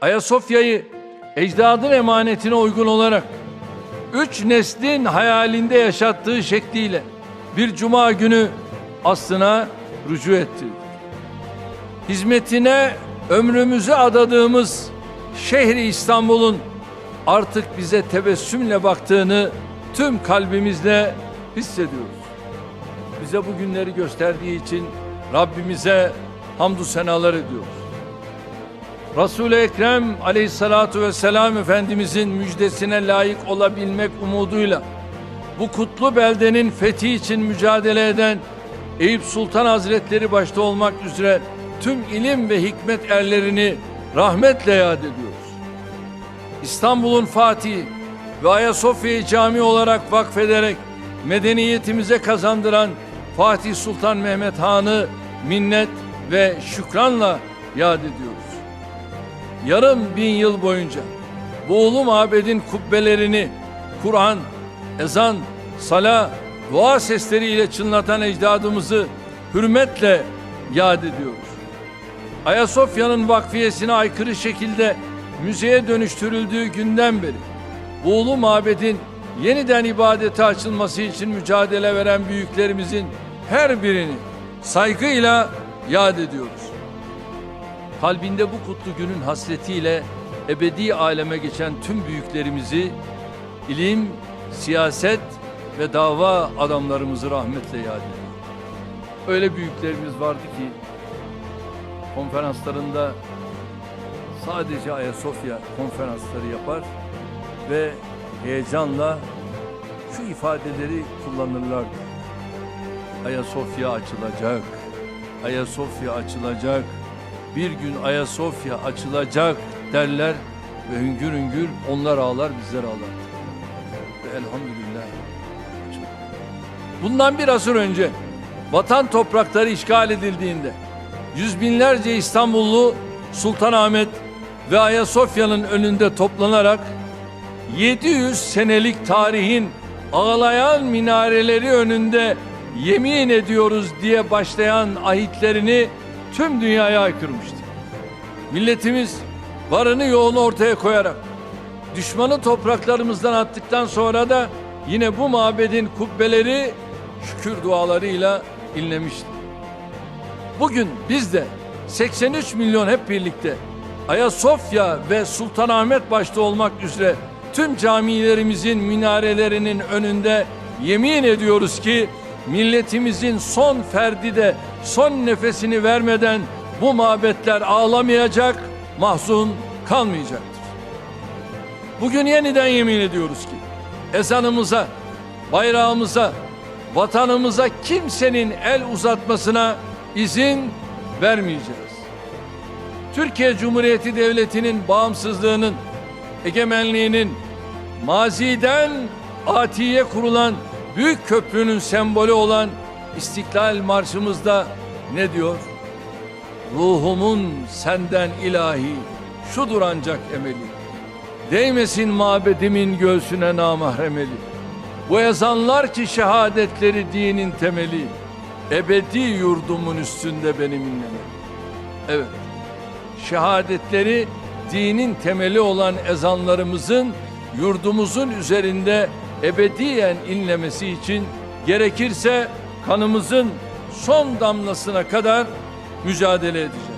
Ayasofya'yı ecdadın emanetine uygun olarak üç neslin hayalinde yaşattığı şekliyle bir cuma günü aslına rücu etti. Hizmetine ömrümüzü adadığımız şehri İstanbul'un artık bize tebessümle baktığını tüm kalbimizle hissediyoruz. Bize bu günleri gösterdiği için Rabbimize hamdü senalar ediyoruz. Resul-i Ekrem aleyhissalatu vesselam Efendimizin müjdesine layık olabilmek umuduyla bu kutlu beldenin fethi için mücadele eden Eyüp Sultan Hazretleri başta olmak üzere tüm ilim ve hikmet erlerini rahmetle yad ediyoruz. İstanbul'un Fatihi ve Ayasofya'yı cami olarak vakfederek medeniyetimize kazandıran Fatih Sultan Mehmet Han'ı minnet ve şükranla yad ediyoruz. Yarım bin yıl boyunca bu ulu mabedin kubbelerini Kur'an, ezan, sala, dua sesleriyle çınlatan ecdadımızı hürmetle yad ediyoruz. Ayasofya'nın vakfiyesine aykırı şekilde müzeye dönüştürüldüğü günden beri bu ulu mabedin yeniden ibadete açılması için mücadele veren büyüklerimizin her birini saygıyla yad ediyoruz. Kalbinde bu kutlu günün hasretiyle ebedi aleme geçen tüm büyüklerimizi ilim, siyaset ve dava adamlarımızı rahmetle yad ediyoruz. Öyle büyüklerimiz vardı ki konferanslarında sadece Ayasofya konferansları yapar ve heyecanla şu ifadeleri kullanırlardı. Ayasofya açılacak, Ayasofya açılacak, bir gün Ayasofya açılacak derler ve hüngür hüngür onlar ağlar bizler ağlar. Ve elhamdülillah. Bundan bir asır önce vatan toprakları işgal edildiğinde yüz binlerce İstanbullu Sultanahmet ve Ayasofya'nın önünde toplanarak 700 senelik tarihin ağlayan minareleri önünde yemin ediyoruz diye başlayan ahitlerini tüm dünyaya aykırmıştı. Milletimiz varını yoğunu ortaya koyarak düşmanı topraklarımızdan attıktan sonra da yine bu mabedin kubbeleri şükür dualarıyla inlemişti. Bugün biz de 83 milyon hep birlikte Ayasofya ve Sultanahmet başta olmak üzere tüm camilerimizin minarelerinin önünde yemin ediyoruz ki milletimizin son ferdi de son nefesini vermeden bu mabetler ağlamayacak, mahzun kalmayacaktır. Bugün yeniden yemin ediyoruz ki ezanımıza, bayrağımıza, vatanımıza kimsenin el uzatmasına izin vermeyeceğiz. Türkiye Cumhuriyeti Devleti'nin bağımsızlığının, egemenliğinin maziden atiye kurulan büyük köprünün sembolü olan İstiklal Marşımızda ne diyor? Ruhumun senden ilahi şudur ancak emeli. Değmesin mabedimin göğsüne namahremeli. Bu ezanlar ki şehadetleri dinin temeli. Ebedi yurdumun üstünde benim inlemem. Evet, şehadetleri dinin temeli olan ezanlarımızın yurdumuzun üzerinde ebediyen inlemesi için gerekirse kanımızın son damlasına kadar mücadele edeceğiz.